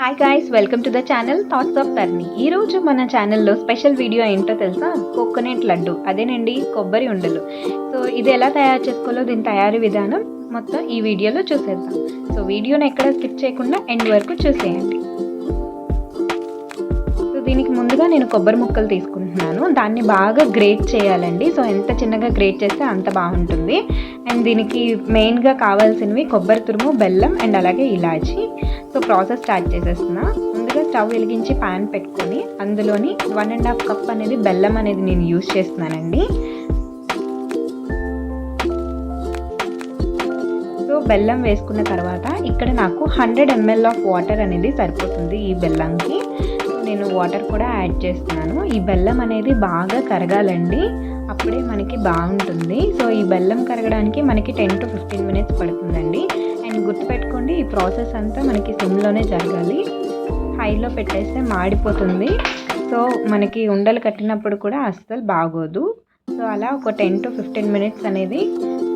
Hi guys welcome to the channel thoughts of Tarni ఈరోజు మన ఛానల్లో స్పెషల్ వీడియో ఏంటో తెలుసా? కోకోనట్ లడ్డు. అదేనండి కొబ్బరి ఉండలు. సో ఇది ఎలా తయారు చేసుకోవాలో దీని తయారీ విధానం మొత్తం ఈ వీడియోలో చూసేద్దాం. సో వీడియోని ఎక్కడ స్కిప్ చేయకుండా ఎండ్ వరకు చూసేయండి. ముందుగా నేను కొబ్బరి ముక్కలు తీసుకుంటున్నాను. దాన్ని బాగా గ్రేట్ చేయాలండి. సో ఎంత చిన్నగా గ్రేట్ చేస్తే అంత బాగుంటుంది. అండ్ దీనికి మెయిన్గా కావాల్సినవి కొబ్బరి తురుము బెల్లం అండ్ అలాగే ఇలాచి. సో ప్రాసెస్ స్టార్ట్ చేసేస్తున్నా. ముందుగా స్టవ్ వెలిగించి పాన్ పెట్టుకొని అందులోని వన్ అండ్ హాఫ్ కప్ అనేది బెల్లం అనేది నేను యూజ్ చేస్తున్నానండి. సో బెల్లం వేసుకున్న తర్వాత ఇక్కడ నాకు హండ్రెడ్ ఎంఎల్ ఆఫ్ వాటర్ అనేది సరిపోతుంది ఈ బెల్లంకి. నేను వాటర్ కూడా యాడ్ చేస్తున్నాను. ఈ బెల్లం అనేది బాగా కరగాలండి. అప్పుడే మనకి బాగుంటుంది. సో ఈ బెల్లం కరగడానికి మనకి టెన్ టు ఫిఫ్టీన్ మినిట్స్ పడుతుందండి. అండ్ గుర్తుపెట్టుకోండి ఈ ప్రాసెస్ అంతా మనకి సిమ్లోనే జరగాలి. హైలో పెట్టేస్తే మాడిపోతుంది. సో మనకి ఉండలు కట్టినప్పుడు కూడా అస్సలు బాగోదు. సో అలా ఒక టెన్ టు ఫిఫ్టీన్ మినిట్స్ అనేది.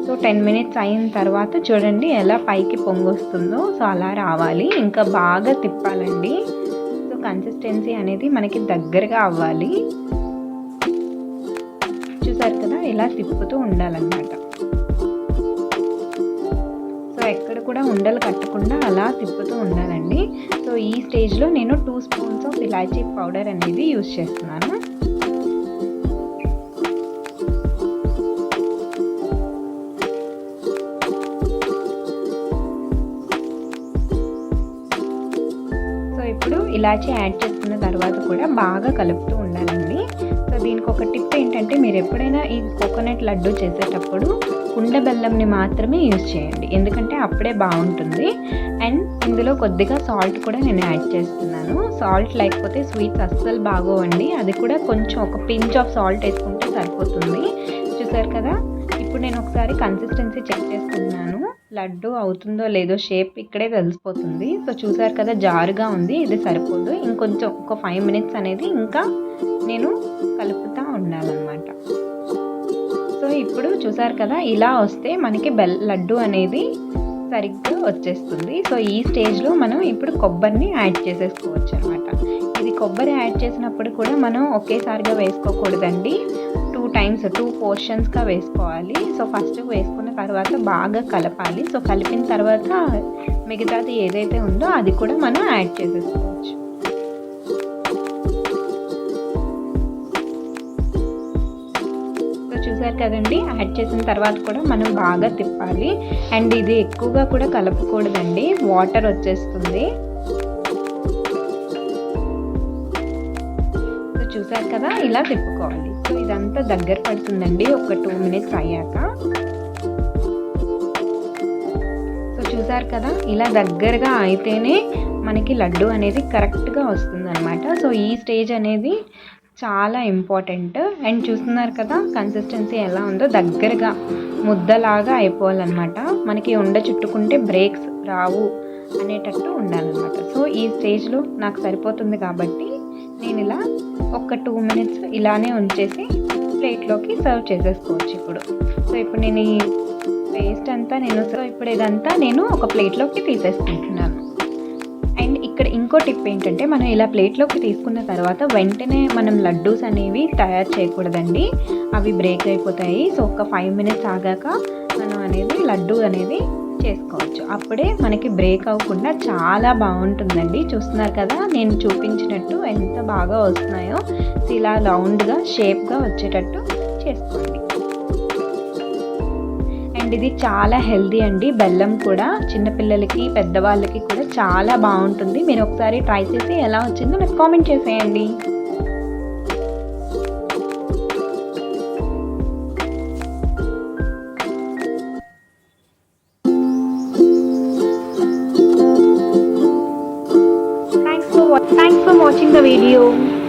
సో టెన్ మినిట్స్ అయిన తర్వాత చూడండి ఎలా పైకి పొంగొస్తుందో. సో అలా రావాలి. ఇంకా బాగా తిప్పాలండి. కన్సిస్టెన్సీ అనేది మనకి దగ్గరగా అవ్వాలి. చూసారు కదా ఇలా తిప్పుతూ ఉండాలన్నమాట. సో ఎక్కడ కూడా ఉండలు కట్టకుండా అలా తిప్పుతూ ఉండాలండి. సో ఈ స్టేజ్లో నేను టూ స్పూన్స్ ఆఫ్ ఇలాచీ పౌడర్ అనేది యూజ్ చేస్తున్నాను. సో ఇప్పుడు ఇలాచీ యాడ్ చేసుకున్న తర్వాత కూడా బాగా కలుపుతూ ఉండాలండి. సో దీనికి ఒక టిప్ ఏంటంటే మీరు ఎప్పుడైనా ఈ కోకోనట్ లడ్డు చేసేటప్పుడు కుండ బెల్లంని మాత్రమే యూజ్ చేయండి. ఎందుకంటే అప్పుడే బాగుంటుంది. అండ్ ఇందులో కొద్దిగా సాల్ట్ కూడా నేను యాడ్ చేస్తున్నాను. సాల్ట్ లేకపోతే స్వీట్స్ అస్సలు బాగోవండి. అది కూడా కొంచెం ఒక పించ్ ఆఫ్ సాల్ట్ వేసుకుంటే సరిపోతుంది. చూసారు కదా? ఇప్పుడు నేను ఒకసారి కన్సిస్టెన్సీ చెక్ చేసుకున్నాను లడ్డు అవుతుందో లేదో షేప్ ఇక్కడే తెలిసిపోతుంది. సో చూసారు కదా జారుగా ఉంది ఇది సరిపోదు. ఇంకొంచెం ఒక ఫైవ్ మినిట్స్ అనేది ఇంకా నేను కలుపుతూ ఉండాలన్నమాట సో ఇప్పుడు చూసారు కదా ఇలా వస్తే మనకి బెల్ లడ్డు అనేది సరిగ్గా వచ్చేస్తుంది. సో ఈ స్టేజ్లో మనం ఇప్పుడు కొబ్బరిని యాడ్ చేసేసుకోవచ్చు అనమాట కొబ్బరి యాడ్ చేసినప్పుడు కూడా మనం ఒకేసారిగా వేసుకోకూడదండి. టూ టైమ్స్ టూ పోర్షన్స్గా వేసుకోవాలి. సో ఫస్ట్ వేసుకున్న తర్వాత బాగా కలపాలి. సో కలిపిన తర్వాత మిగతాది ఏదైతే ఉందో అది కూడా మనం యాడ్ చేసేసుకోవచ్చు. సో చూసారు కదండి? యాడ్ చేసిన తర్వాత కూడా మనం బాగా తిప్పాలి. అండ్ ఇది ఎక్కువగా కూడా కలపకూడదండి. వాటర్ వచ్చేస్తుంది. చూసారు కదా? ఇలా తిప్పుకోవాలి. సో ఇదంతా దగ్గర పడుతుందండి. ఒక టూ మినిట్స్ అయ్యాక. సో చూసారు కదా? ఇలా దగ్గరగా అయితేనే మనకి లడ్డు అనేది కరెక్ట్గా వస్తుంది అనమాట సో ఈ స్టేజ్ అనేది చాలా ఇంపార్టెంట్. అండ్ చూస్తున్నారు కదా? కన్సిస్టెన్సీ ఎలా ఉందో దగ్గరగా ముద్దలాగా అయిపోవాలన్నమాట. మనకి ఉండ చుట్టుకుంటే బ్రేక్స్ రావు అనేటట్టు ఉండాలన్నమాట. సో ఈ స్టేజ్లో నాకు సరిపోతుంది కాబట్టి నేను ఇలా ఒక టూ మినిట్స్ ఇలానే ఉంచేసి ప్లేట్లోకి సర్వ్ చేసేసుకోవచ్చు ఇప్పుడు. సో ఇప్పుడు నేను ఈ పేస్ట్ అంతా నేను సో ఇప్పుడు ఇదంతా నేను ఒక ప్లేట్లోకి తీసేసుకుంటున్నాను. అండ్ ఇక్కడ ఇంకో టిప్ ఏంటంటే మనం ఇలా ప్లేట్లోకి తీసుకున్న తర్వాత వెంటనే మనం లడ్డూస్ అనేవి తయారు చేయకూడదండి. అవి బ్రేక్ అయిపోతాయి. సో ఒక ఫైవ్ మినిట్స్ ఆగాక మనం అనేది లడ్డు అనేది చేసుకోవచ్చు. అప్పుడే మనకి బ్రేక్ అవ్వకుండా చాలా బాగుంటుందండి. చూస్తున్నారు కదా నేను చూపించినట్టు ఎంత బాగా వస్తున్నాయో. ఇలా రౌండ్గా షేప్గా వచ్చేటట్టు చేసుకోండి. అండ్ ఇది చాలా హెల్దీ అండి. బెల్లం కూడా చిన్నపిల్లలకి పెద్దవాళ్ళకి కూడా చాలా బాగుంటుంది. మీరు ఒకసారి ట్రై చేసి ఎలా వచ్చిందో నాకు కామెంట్ చేసేయండి. the video.